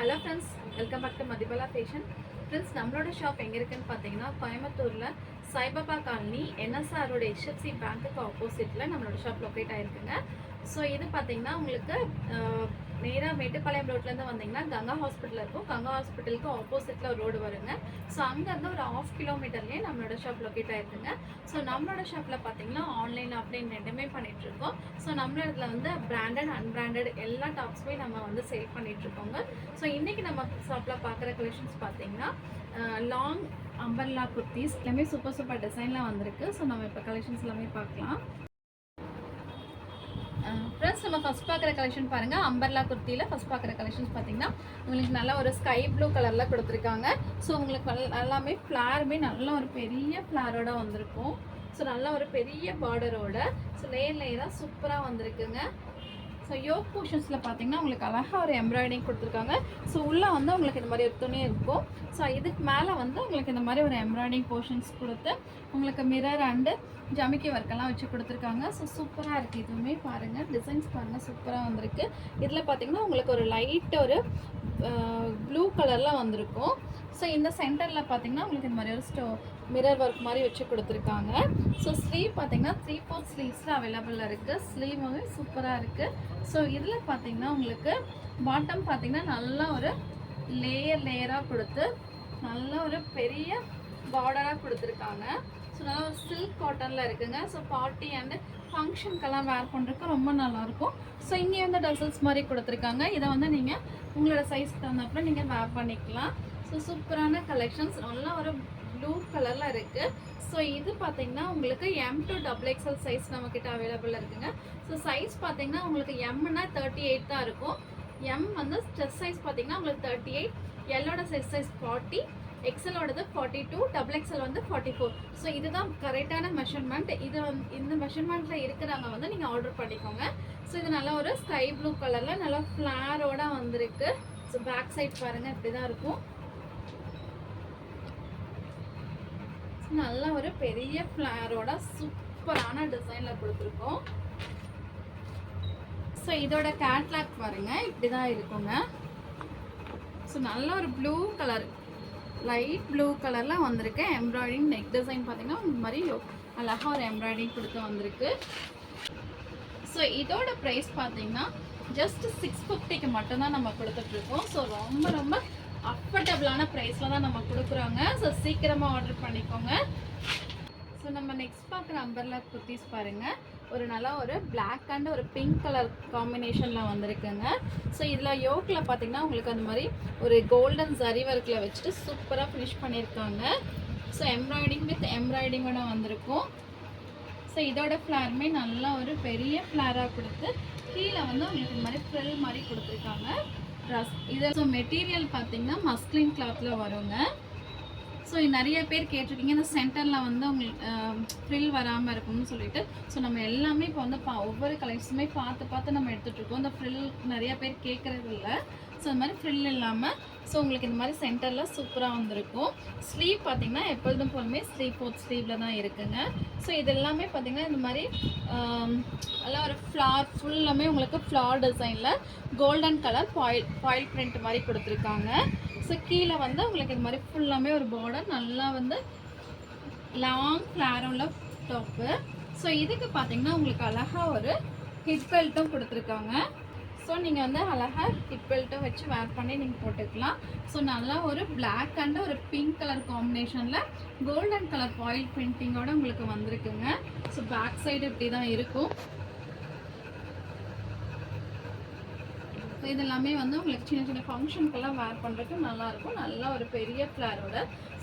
Hello friends welcome back to Mathibala fashion friends நம்மளோட shop எங்கே இருக்குன்னு பார்த்தீங்கன்னா கோயம்புத்தூரில் சாய்பாபா காலனி என்எஸ்ஆரோட ஹெச்எஃப்சி பேங்க்குக்கு ஆப்போசிட்டில் நம்மளோட ஷாப் லொக்கேட் ஆயிருக்குங்க. ஸோ இது பார்த்தீங்கன்னா உங்களுக்கு நேராக மேட்டுப்பாளையம் ரோட்லேருந்து வந்தீங்கன்னா கங்கா ஹாஸ்பிட்டல் இருக்கும். கங்கா ஹாஸ்பிட்டலுக்கு ஆப்போசிட்டில் ஒரு ரோடு வருங்க. ஸோ அங்கேருந்து ஒரு ஆஃப் கிலோமீட்டர்லேயே நம்மளோட ஷாப் லொக்கேட் ஆயிருக்குங்க. ஸோ நம்மளோட ஷாப்பில் பார்த்தீங்கன்னா ஆன்லைன் ஆஃப்லைன் ரெண்டுமே பண்ணிகிட்ருக்கோம் இருக்கோம். ஸோ நம்மளோட இதில் வந்து பிராண்டட் அன்பிராண்டட் எல்லா டாப்ஸுமே நம்ம வந்து சேல் பண்ணிகிட்ருக்கோங்க இருக்கோங்க. ஸோ இன்றைக்கி நம்ம ஷாப்பில் பார்க்குற கலெக்ஷன்ஸ் பார்த்தீங்கன்னா லாங் அம்பர்லா குர்த்திஸ். எல்லாமே சூப்பர் சூப்பர் டிசைனில் வந்திருக்கு. ஸோ நம்ம இப்போ கலெக்ஷன்ஸ் எல்லாமே பார்க்கலாம் ஃப்ரெண்ட்ஸ் நம்ம ஃபஸ்ட் பார்க்குற கலெக்ஷன் பாருங்கள் அம்பர்லா குர்த்தியில் ஃபஸ்ட் பார்க்குற கலெக்ஷன்ஸ் பார்த்தீங்கன்னா உங்களுக்கு நல்லா ஒரு ஸ்கை ப்ளூ கலரில் கொடுத்துருக்காங்க. ஸோ உங்களுக்கு எல்லாமே ஃப்ளாருமே நல்ல ஒரு பெரிய ஃப்ளாரோட வந்திருக்கும். ஸோ நல்ல ஒரு பெரிய பார்டரோட ஸோ லேயர் லேயராக சூப்பராக வந்திருக்குங்க. ஸோ யோக் போர்ஷன்ஸில் பார்த்தீங்கன்னா உங்களுக்கு அழகாக ஒரு எம்ப்ராய்டிங் கொடுத்துருக்காங்க. ஸோ உள்ளே வந்து உங்களுக்கு இந்த மாதிரி ஒரு துணி இருக்கும். ஸோ இதுக்கு மேலே வந்து உங்களுக்கு இந்த மாதிரி ஒரு எம்ப்ராய்டிங் போர்ஷன்ஸ் கொடுத்து உங்களுக்கு மிரர் அண்டு ஜமிக்கி ஒர்க்கெல்லாம் வச்சு கொடுத்துருக்காங்க. ஸோ சூப்பராக இருக்குது இதுவுமே பாருங்கள் டிசைன்ஸ் பாருங்கள் சூப்பராக வந்திருக்கு. இதில் பார்த்தீங்கன்னா உங்களுக்கு ஒரு லைட் ஒரு ப்ளூ கலரில் வந்திருக்கும். ஸோ இந்த சென்டரில் பார்த்தீங்கன்னா உங்களுக்கு இந்த மாதிரி ஒரு ஸ்டோ மிரர் ஒர்க் மாதிரி வச்சு கொடுத்துருக்காங்க. ஸோ ஸ்லீவ் பார்த்தீங்கன்னா த்ரீ ஃபோர் ஸ்லீவ்ஸில் அவைலபிளாக இருக்குது ஸ்லீவுமே சூப்பராக இருக்குது ஸோ இதில் பார்த்தீங்கன்னா உங்களுக்கு பாட்டம் பார்த்தீங்கன்னா நல்லா ஒரு லேயர் லேயராக கொடுத்து நல்ல ஒரு பெரிய பார்டராக கொடுத்துருக்காங்க. ஸோ நல்லா ஒரு சில்க் காட்டனில் இருக்குங்க. ஸோ பார்ட்டி அண்டு ஃபங்க்ஷனுக்கெல்லாம் வேர் பண்ணுறதுக்கு ரொம்ப நல்லாயிருக்கும். ஸோ இங்கே வந்து டசல்ஸ் மாதிரி கொடுத்துருக்காங்க. இதை வந்து நீங்கள் உங்களோட சைஸ்க்கு தகுந்தாப்புல நீங்கள் வேர் பண்ணிக்கலாம். ஸோ சூப்பரான கலெக்ஷன்ஸ் நல்லா ஒரு ப்ளூ கலரில் இருக்குது ஸோ இது பார்த்தீங்கன்னா உங்களுக்கு M to double XL size நம்மக்கிட்ட அவைலபிள் இருக்குங்க. ஸோ சைஸ் பார்த்தீங்கன்னா உங்களுக்கு எம்னா தேர்ட்டி எயிட் தான் இருக்கும். எம் வந்து ஸ்ட்ரெஸ் சைஸ் பார்த்தீங்கன்னா உங்களுக்கு தேர்ட்டி எயிட் எல்லோட சைஸ் சைஸ் ஃபார்ட்டி எக்ஸலோடது ஃபார்ட்டி டூ டபுள் எக்ஸல் வந்து ஃபார்ட்டி ஃபோர் ஸோ இதுதான் கரெக்டான மெஷர்மெண்ட் இது வந்து இந்த மெஷர்மெண்ட்டில் இருக்கிறவங்க வந்து நீங்கள் ஆர்டர் பண்ணிக்கோங்க. ஸோ இது நல்லா ஒரு ஸ்கை ப்ளூ கலரில் நல்லா ஃப்ளாரோட வந்திருக்கு. ஸோ பேக் சைட் பாருங்கள் இப்படி தான் இருக்கும். நல்ல ஒரு பெரிய ஃப்ளாரோட சூப்பரான டிசைனில் கொடுத்துருக்கோம். ஸோ இதோட கேட்லாக் பாருங்க. இப்படி தான் இருக்குங்க. ஸோ நல்ல ஒரு ப்ளூ கலர் லைட் ப்ளூ கலரில் வந்திருக்கு. எம்ப்ராய்டிங் நெக் டிசைன் பார்த்தீங்கன்னா இந்த மாதிரி அழகாக ஒரு எம்ப்ராய்டிங் கொடுத்து வந்திருக்கு. ஸோ இதோட ப்ரைஸ் பார்த்தீங்கன்னா ஜஸ்ட் சிக்ஸ் ஃபிஃப்டிக்கு மட்டும்தான் நம்ம கொடுத்துட்ருக்கோம் ஸோ ரொம்ப ரொம்ப அஃபர்டபுளான ப்ரைஸில் தான் நம்ம கொடுக்குறோங்க. ஸோ சீக்கிரமாக ஆர்டர் பண்ணிக்கோங்க. ஸோ நம்ம நெக்ஸ்ட் பார்க்குற அம்பர்லா குர்த்திஸ் பாருங்கள் ஒரு நல்லா ஒரு பிளாக் அண்ட் ஒரு பிங்க் கலர் காம்பினேஷனில் வந்திருக்குங்க. ஸோ இதில் யோக்கில் பார்த்தீங்கன்னா உங்களுக்கு அந்த மாதிரி ஒரு கோல்டன் சரி ஒர்க்கில் வச்சுட்டு சூப்பராக ஃபினிஷ் பண்ணியிருக்காங்க. ஸோ எம்ப்ராய்டிங் வித் எம்ப்ராய்டிங்கோட வந்திருக்கும். ஸோ இதோட ஃப்ளாருமே நல்லா ஒரு பெரிய ஃப்ளாராக கொடுத்து கீழே வந்து உங்களுக்கு இந்த மாதிரி ஃப்ரில் மாதிரி கொடுத்துருக்காங்க. ட்ரெஸ் இது ஸோ மெட்டீரியல் பார்த்தீங்கன்னா மஸ்லின் கிளாத்தில் வருங்க. ஸோ நிறைய பேர் கேட்டிருக்கீங்க இந்த சென்டரில் வந்து உங்களுக்கு ஃப்ரில் வராமல் இருக்கும்னு சொல்லிட்டு. ஸோ நம்ம எல்லாமே இப்போ வந்து பா ஒவ்வொரு கலெக்ஷனுமே பார்த்து பார்த்து நம்ம எடுத்துகிட்டு இருக்கோம். இந்த ஃப்ரில் நிறைய பேர் கேட்குறது இல்லை ஸோ இந்த மாதிரி ஃப்ரில் இல்லாமல் ஸோ உங்களுக்கு இந்த மாதிரி சென்டரில் சூப்பராக வந்திருக்கும். ஸ்லீவ் பார்த்தீங்கன்னா எப்பொழுதும் போலுமே ஸ்லீவ் ஃபோர்த் ஸ்லீவில் தான் இருக்குங்க. ஸோ இது எல்லாமே பார்த்தீங்கன்னா இந்த மாதிரி எல்லாம் ஒரு ஃப்ளார் ஃபுல்லாமே உங்களுக்கு ஃப்ளார் டிசைனில் golden colour foil foil print மாதிரி கொடுத்துருக்காங்க. ஸோ கீழே வந்து உங்களுக்கு இது மாதிரி ஃபுல்லாமே ஒரு பார்டர் நல்லா வந்து லாங் ஃப்ளாரோட டாப்பு ஸோ இதுக்கு பார்த்தீங்கன்னா உங்களுக்கு அழகாக ஒரு ஹிட் பெல்ட்டும் கொடுத்துருக்காங்க. ஸோ நீங்கள் வந்து அழகாக ஹிப்பெல்ட்டும் வச்சு வேர் பண்ணி நீங்கள் போட்டுக்கலாம். ஸோ நல்லா ஒரு பிளாக் அண்ட் ஒரு பிங்க் கலர் காம்பினேஷனில் கோல்டன் கலர் பாயில் பிரிண்டிங்கோட உங்களுக்கு வந்திருக்குங்க. ஸோ பேக் சைடு இப்படி தான் இருக்கும். ஸோ இது எல்லாமே வந்து உங்களுக்கு சின்ன சின்ன ஃபங்க்ஷனுக்கெல்லாம் வேர் பண்ணுறதுக்கு நல்லாயிருக்கும் நல்லா ஒரு பெரிய ஃப்ளாரோட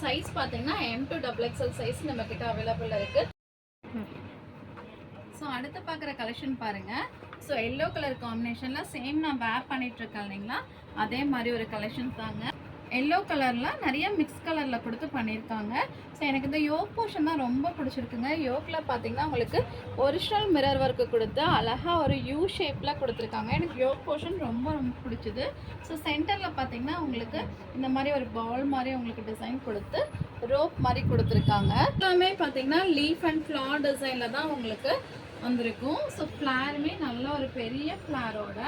சைஸ் பார்த்தீங்கன்னா M to double XL size நம்ம கிட்ட அவைலபிள் இருக்குது ஸோ அடுத்து பார்க்குற கலெக்ஷன் பாருங்கள் ஸோ எல்லோ கலர் காம்பினேஷனில் சேம் நான் வேர் பண்ணிகிட்ருக்கேன் இல்லைங்களா? அதே மாதிரி ஒரு கலெக்ஷன் தாங்க. எல்லோ கலரில் நிறைய மிக்ஸ் கலரில் கொடுத்து பண்ணியிருக்காங்க. ஸோ எனக்கு இந்த யோக் போர்ஷன் தான் ரொம்ப பிடிச்சிருக்குங்க. யோக்கில் பார்த்தீங்கன்னா உங்களுக்கு ஒரிஜினல் மிரர் ஒர்க்கு கொடுத்து அழகாக ஒரு யூ ஷேப்பில் கொடுத்துருக்காங்க. எனக்கு யோக் போர்ஷன் ரொம்ப ரொம்ப பிடிச்சிது. ஸோ சென்டரில் பார்த்தீங்கன்னா உங்களுக்கு இந்த மாதிரி ஒரு பால் மாதிரி உங்களுக்கு டிசைன் கொடுத்து ரோப் மாதிரி கொடுத்துருக்காங்க. எல்லாமே பார்த்தீங்கன்னா லீஃப் அண்ட் ஃப்ளார் டிசைனில் தான் உங்களுக்கு வந்திருக்கும். ஸோ ஃப்ளாருமே நல்ல ஒரு பெரிய ஃப்ளாரோட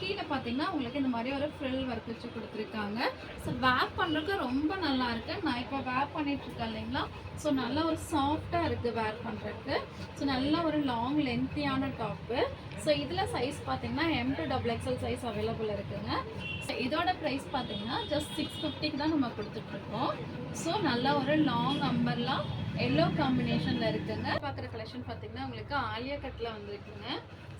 கீழே பார்த்தீங்கன்னா உங்களுக்கு இந்த மாதிரி ஒரு ஃப்ரில் ஒர்க் வச்சு கொடுத்துருக்காங்க. ஸோ வேர் பண்ணுறதுக்கு ரொம்ப நல்லா இருக்கு. நான் இப்போ வேர் பண்ணிட்டு இருக்கேன் இல்லைங்களா? ஸோ நல்லா ஒரு சாஃப்டாக இருக்குது வேர் பண்ணுறதுக்கு ஸோ நல்ல ஒரு லாங் லென்த்தியான டாப்பு ஸோ இதில் சைஸ் பார்த்தீங்கன்னா M to double XL size available இருக்குதுங்க ஸோ இதோட ப்ரைஸ் பார்த்தீங்கன்னா ஜஸ்ட் சிக்ஸ் ஃபிஃப்டிக்கு தான் நம்ம கொடுத்துட்ருக்கோம் ஸோ நல்ல ஒரு லாங் அம்பர்லாம் எல்லோ காம்பினேஷனில் இருக்குங்க. பார்க்குற கலெக்ஷன் பார்த்தீங்கன்னா உங்களுக்கு ஆலியா கட்டில் வந்திருக்குங்க.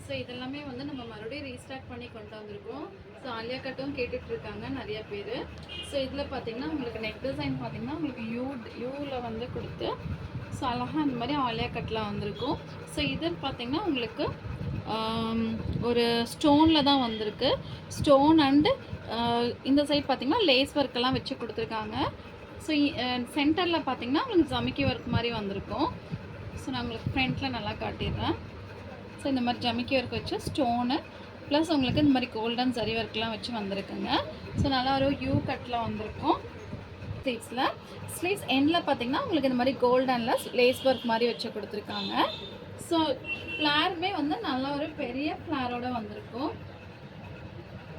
ஸோ இதெல்லாமே வந்து நம்ம மறுபடியும் ரீஸ்டாக் பண்ணி கொண்டு வந்திருக்கோம். ஸோ ஆலியா கட்டும் கேட்டுட்டு இருக்காங்க நிறைய பேர். ஸோ இதில் பார்த்தீங்கன்னா உங்களுக்கு நெக் டிசைன் பார்த்தீங்கன்னா உங்களுக்கு யூ யூவில் வந்து கொடுத்து ஸோ அழகாக அந்த மாதிரி ஆலியா கட்டில் வந்திருக்கும். ஸோ இது பார்த்தீங்கன்னா உங்களுக்கு ஒரு ஸ்டோனில் தான் வந்திருக்கு. ஸ்டோன் அண்டு இந்த சைட் பார்த்தீங்கன்னா லேஸ் ஒர்க்கெல்லாம் வச்சு கொடுத்துருக்காங்க. ஸோ சென்டரில் பார்த்தீங்கன்னா உங்களுக்கு ஜமிக்கி ஒர்க் மாதிரி வந்திருக்கும். ஸோ நான் உங்களுக்கு ஃப்ரண்ட்டில் நல்லா காட்டிடுறேன். ஸோ இந்த மாதிரி ஜமிக்கி ஒர்க் வச்சு ஸ்டோனு ப்ளஸ் உங்களுக்கு இந்த மாதிரி கோல்டன் சரி ஒர்க்லாம் வச்சு வந்திருக்குங்க. ஸோ நல்லா ஒரு யூ கட்டில் வந்திருக்கும். ஸ்லீவ்ஸில் ஸ்லீவ்ஸ் எண்டில் பார்த்தீங்கன்னா உங்களுக்கு இந்த மாதிரி கோல்டனில் லேஸ் ஒர்க் மாதிரி வச்சு கொடுத்துருக்காங்க. ஸோ ஃப்ளாருமே வந்து நல்ல ஒரு பெரிய ஃப்ளாரோடு வந்திருக்கும்.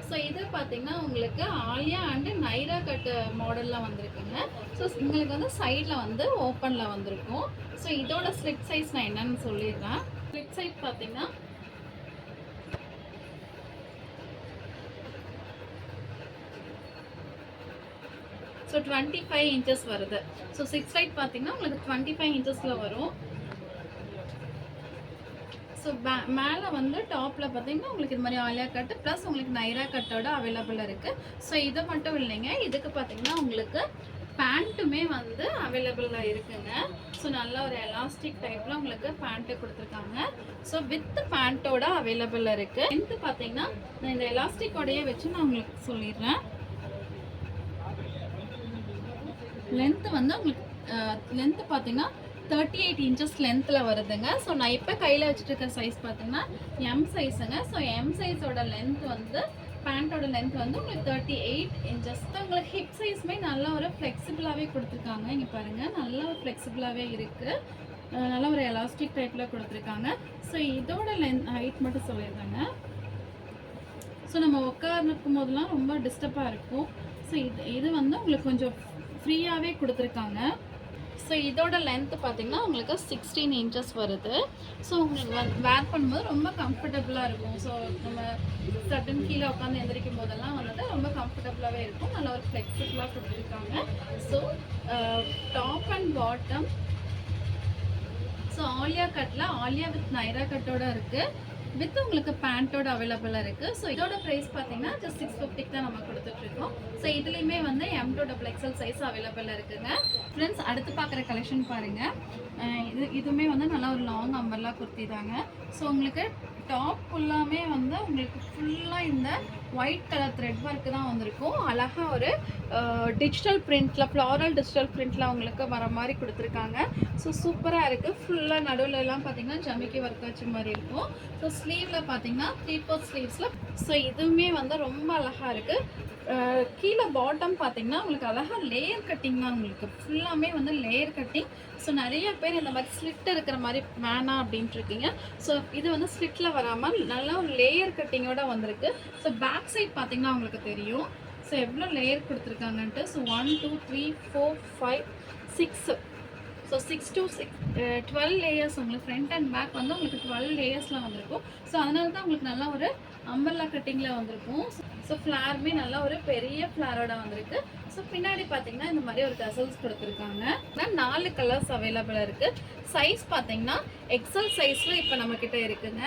ஸோ இது பார்த்தீங்கன்னா உங்களுக்கு ஆலியா அண்டு நைரா கட்டு மாடலில் வந்திருக்குங்க. ஸோ உங்களுக்கு வந்து சைடில் வந்து ஓப்பனில் வந்திருக்கும். ஸோ இதோட ஸ்லிட் சைஸ் நான் என்னன்னு சொல்லிடுறேன். ஸ்லிட் சைஸ் பார்த்தீங்கன்னா ஸோ டுவெண்ட்டி ஃபைவ் இன்ச்சஸ் வருது. ஸோ சிக்ஸ் சைட் பார்த்தீங்கன்னா உங்களுக்கு டுவெண்ட்டி ஃபைவ் இன்ச்சஸில் வரும். ஸோ மேலே வந்து டாப்பில் பார்த்தீங்கன்னா உங்களுக்கு இது மாதிரி ஆலியா கட்டு ப்ளஸ் உங்களுக்கு நைரா கட்டோட அவைலபிள் இருக்குது ஸோ இது மட்டும் இல்லைங்க. இதுக்கு பார்த்தீங்கன்னா உங்களுக்கு பேண்ட்டுமே வந்து அவைலபிளாக இருக்குங்க. ஸோ நல்ல ஒரு எலாஸ்டிக் டைப்பில் உங்களுக்கு பேண்ட்டு கொடுத்துருக்காங்க. ஸோ வித் பேண்ட்டோட அவைலபிள் இருக்குது லென்த்து பார்த்தீங்கன்னா நான் இந்த எலாஸ்டிக்கோடையே வச்சு நான் உங்களுக்கு சொல்லிடுறேன். லென்த்து வந்து உங்களுக்கு லென்த்து பார்த்தீங்கன்னா தேர்ட்டி எயிட் இன்ச்சஸ் லென்த்தில் வருதுங்க. ஸோ நான் இப்போ கையில் வச்சுட்டு இருக்க சைஸ் பார்த்தீங்கன்னா எம் சைஸுங்க ஸோ எம் சைஸோட லென்த் வந்து பேண்ட்டோட லென்த் வந்து உங்களுக்கு தேர்ட்டி எயிட் இன்ச்சஸ் தான் உங்களுக்கு ஹிப் சைஸுமே நல்ல ஒரு ஃப்ளெக்சிபிளாகவே கொடுத்துருக்காங்க. இங்கே பாருங்கள் நல்ல ஒரு ஃப்ளெக்சிபிளாகவே இருக்குது நல்ல ஒரு எலாஸ்டிக் டைப்பில் கொடுத்துருக்காங்க. ஸோ இதோட லென்த் ஹைட் மட்டும் சொல்லியிருக்காங்க ஸோ நம்ம உட்கார்ந்துருக்கும் போதெல்லாம் ரொம்ப டிஸ்டர்பாக இருக்கும். ஸோ இது இது வந்து உங்களுக்கு கொஞ்சம் ஃப்ரீயாகவே கொடுத்துருக்காங்க. ஸோ இதோட லென்த்து பார்த்தீங்கன்னா உங்களுக்கு சிக்ஸ்டீன் இன்ச்சஸ் வருது. ஸோ உங்களுக்கு வந்து வேர் பண்ணும்போது ரொம்ப கம்ஃபர்டபுளாக இருக்கும். ஸோ நம்ம சட்டன் கீழே உட்காந்து எந்திரிக்கும் போதெல்லாம் வந்துட்டு ரொம்ப கம்ஃபர்டபுளாகவே இருக்கும். நல்ல ஒரு ஃப்ளெக்சிபிளாக கொடுத்துருக்காங்க so top and bottom so Alia கட்டில் ஆலியா வித் நைரா கட்டோட இருக்குது வித் உங்களுக்கு பேண்ட்டோட அவைலபிளாக இருக்குது ஸோ இதோட ப்ரைஸ் பார்த்தீங்கன்னா ஜஸ்ட் சிக்ஸ் ஃபிஃப்டிக்கு தான் நம்ம கொடுத்துட்ருக்கோம் ஸோ இதுலேயுமே வந்து M to double XL size available இருக்குங்க. ஃப்ரெண்ட்ஸ் அடுத்து பார்க்குற கலெக்ஷன் பாருங்கள் இது இதுவுமே வந்து நல்லா ஒரு லாங் அம்பர்லா குர்த்தி தாங்க. ஸோ உங்களுக்கு டாப் ஃபுல்லாமே வந்து உங்களுக்கு ஃபுல்லாக இந்த ஒயிட் கலர் த்ரெட் ஒர்க்கு தான் வந்திருக்கும். அழகாக ஒரு டிஜிட்டல் பிரிண்டில் ஃப்ளாரல் டிஜிட்டல் பிரிண்டில் உங்களுக்கு வர மாதிரி கொடுத்துருக்காங்க. ஸோ சூப்பராக இருக்குது ஃபுல்லாக நடுவில் எல்லாம் பார்த்தீங்கன்னா ஜமிக்கி ஒர்க் வச்ச மாதிரி இருக்கும். ஸோ ஸ்லீவில் பார்த்தீங்கன்னா த்ரீ ஃபோர் ஸ்லீவ்ஸில் ஸோ இதுவுமே வந்து ரொம்ப அழகாக இருக்குது கீழே பாட்டம் பார்த்தீங்கன்னா உங்களுக்கு அழகாக லேயர் கட்டிங் தான் உங்களுக்கு. ஃபுல்லாமே வந்து லேயர் கட்டிங் ஸோ நிறைய பேர் இந்த மாதிரி ஸ்லிட் இருக்கிற மாதிரி வேணாம் அப்படின்ட்டு இருக்கீங்க. ஸோ இது வந்து ஸ்லிட்டில் வராமல் நல்லா ஒரு லேயர் கட்டிங்கோட வந்திருக்கு. ஸோ பேக் சைட் பார்த்தீங்கன்னா உங்களுக்கு தெரியும். ஸோ எவ்வளோ layer கொடுத்துருக்காங்கன்ட்டு. So one two three four five six so six to six twelve layers உங்களுக்கு ஃப்ரண்ட் அண்ட் பேக் வந்து உங்களுக்கு டுவெல் லேயர்ஸ்லாம் வந்திருக்கும். ஸோ அதனால தான் உங்களுக்கு நல்லா ஒரு அம்பர்லா கட்டிங்கில் வந்திருக்கும். ஸோ ஃப்ளாருமே நல்லா ஒரு பெரிய ஃப்ளாரோட வந்திருக்கு. ஸோ பின்னாடி பார்த்தீங்கன்னா இந்த மாதிரி ஒரு கசல்ஸ் கொடுத்துருக்காங்க. ஆனால் நாலு கலர்ஸ் அவைலபிளாக இருக்குது சைஸ் பார்த்தீங்கன்னா எக்ஸல் சைஸில் இப்போ நம்மக்கிட்ட இருக்குங்க.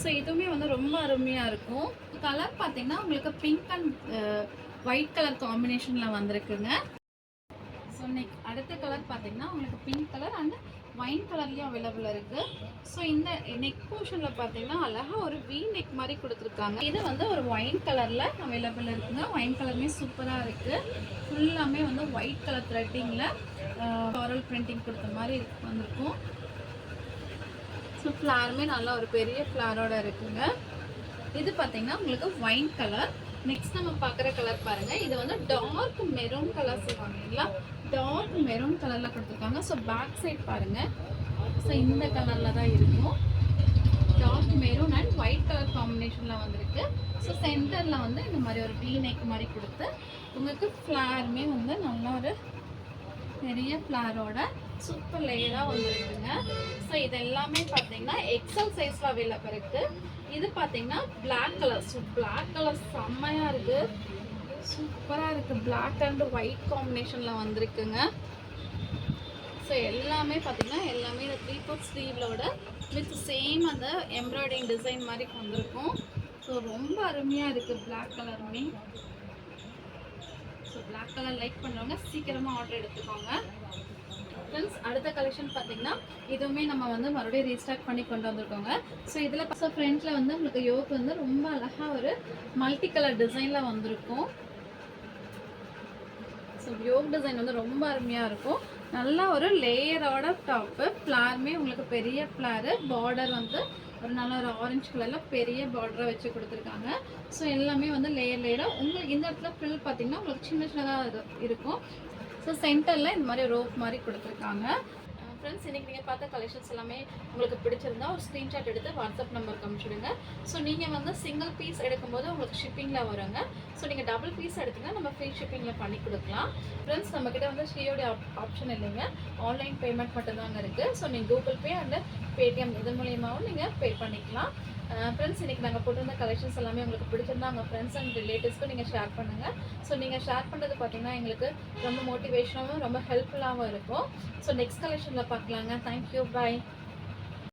ஸோ இதுவுமே வந்து ரொம்ப அருமையாக இருக்கும். கலர் பார்த்தீங்கன்னா உங்களுக்கு பிங்க் அண்ட் ஒயிட் கலர் காம்பினேஷனில் வந்திருக்குங்க. ஸோ நெக் அடுத்த கலர் பார்த்தீங்கன்னா உங்களுக்கு பிங்க் கலர் அண்ட் ஒயின் கலர்லேயும் அவைலபிள் இருக்குது ஸோ இந்த நெக் போர்ஷனில் பார்த்தீங்கன்னா அழகாக ஒரு வி நெக் மாதிரி கொடுத்துருக்காங்க. இது வந்து ஒரு ஒயின் கலரில் அவைலபிள் இருக்குங்க. ஒயின் கலருமே சூப்பராக இருக்குது ஃபுல்லாமே வந்து ஒயிட் கலர் த்ரெட்டிங்கில் ஃபாரல் பிரிண்டிங் கொடுத்த மாதிரி வந்திருக்கும். ஸோ ஃப்ளாருமே நல்லா ஒரு பெரிய ஃப்ளாரோட இருக்குங்க. இது பார்த்தீங்கன்னா உங்களுக்கு ஒயின் கலர் நெக்ஸ்ட் நம்ம பார்க்குற கலர் பாருங்க. இது வந்து டார்க் மெரூன் கலர் சொல்லுவாங்க இல்லைங்களா? டார்க் மெரூன் கலரில் கொடுத்துருக்காங்க. ஸோ பேக் சைட் பாருங்கள் ஸோ இந்த கலரில் தான் இருக்கும். Dark maroon and white colour காம்பினேஷனில் வந்திருக்கு. ஸோ சென்டரில் வந்து இந்த மாதிரி ஒரு வி நெக் மாதிரி கொடுத்து உங்களுக்கு ஃப்ளாருமே வந்து நல்ல ஒரு பெரிய ஃப்ளாரோட சூப்பர் லேயராக வந்துருக்குங்க. ஸோ இது எல்லாமே பார்த்தீங்கன்னா எக்ஸல் சைஸில் அவைலபிள் இருக்குது இது பார்த்தீங்கன்னா black colour so black colour செம்மையாக இருக்குது சூப்பராக இருக்குது பிளாக் அண்ட் ஒயிட் காம்பினேஷனில் வந்திருக்குங்க. ஸோ எல்லாமே பார்த்தீங்கன்னா எல்லாமே இந்த த்ரீ ஃபோர்த் ஸ்லீவ்லோட வித் சேம் அந்த எம்ப்ராய்டிங் டிசைன் மாதிரி வந்திருக்கும். ஸோ ரொம்ப அருமையாக இருக்குது பிளாக் கலருமே ஸோ பிளாக் கலர் லைக் பண்ணுறவங்க சீக்கிரமாக ஆர்டர் எடுத்துக்கோங்க. ஃப்ரெண்ட்ஸ் அடுத்த கலெக்ஷன் பார்த்தீங்கன்னா இதுவுமே நம்ம வந்து மறுபடியும் ரீஸ்டாக் பண்ணி கொண்டு வந்திருக்கோங்க. ஸோ இதில் ஸோ ஃப்ரண்ட்டில் வந்து உங்களுக்கு யோக் வந்து ரொம்ப அழகாக ஒரு மல்டி கலர் டிசைனில் வந்திருக்கும். ஸோ யோக் டிசைன் வந்து ரொம்ப அருமையாக இருக்கும். நல்லா ஒரு லேயரோட டாப்பு ஃப்ளாருமே உங்களுக்கு பெரிய ஃப்ளாரு பார்டர் வந்து ஒரு நல்ல ஒரு ஆரஞ்சு கலரில் பெரிய பார்டரை வச்சு கொடுத்துருக்காங்க. ஸோ எல்லாமே வந்து லேயர் லேயராக உங்களுக்கு இந்த இடத்துல ஃபில் பார்த்தீங்கன்னா உங்களுக்கு சின்ன சின்னதாக இது இருக்கும். ஸோ சென்டரில் இந்த மாதிரி ரோப் மாதிரி கொடுத்துருக்காங்க. ஃப்ரெண்ட்ஸ் இன்றைக்கி நீங்கள் பார்த்த கலெக்ஷன்ஸ் எல்லாமே உங்களுக்கு பிடிச்சிருந்தா ஒரு ஸ்க்ரீன்ஷாட் எடுத்து வாட்ஸ்அப் நம்பருக்கு அனுப்பிச்சுடுங்க ஸோ நீங்கள் வந்து சிங்கிள் பீஸ் எடுக்கும்போது உங்களுக்கு ஷிப்பிங்கில் வருங்க. ஸோ நீங்கள் டபுள் பீஸ் எடுத்தீங்கன்னா நம்ம ஃப்ரீ ஷிப்பிங்கில் பண்ணி கொடுக்கலாம். ஃப்ரெண்ட்ஸ் நம்மக்கிட்ட வந்து சிஓடி ஆப்ஷன் இல்லைங்க. ஆன்லைன் பேமெண்ட் மட்டும்தாங்க இருக்குது ஸோ நீங்கள் கூகுள் பே அண்ட் பேடிஎம் இது மூலியமாகவும் நீங்கள் பே பண்ணிக்கலாம். ஃப்ரெண்ட்ஸ் இன்றைக்கி நாங்கள் போட்டிருந்த கலெக்ஷன்ஸ் எல்லாமே உங்களுக்கு பிடிச்சிருந்தா உங்கள் ஃப்ரெண்ட்ஸ் அண்ட் ரிலேட்டிவ்ஸ்க்கும் நீங்கள் ஷேர் பண்ணுங்கள் ஸோ நீங்கள் ஷேர் பண்ணுறது பார்த்தீங்கன்னா எங்களுக்கு ரொம்ப மோட்டிவேஷனாகவும் ரொம்ப ஹெல்ப்ஃபுல்லாகவும் இருக்கும். ஸோ நெக்ஸ்ட் கலெக்ஷனில் பார்க்கலாங்க. Thank you bye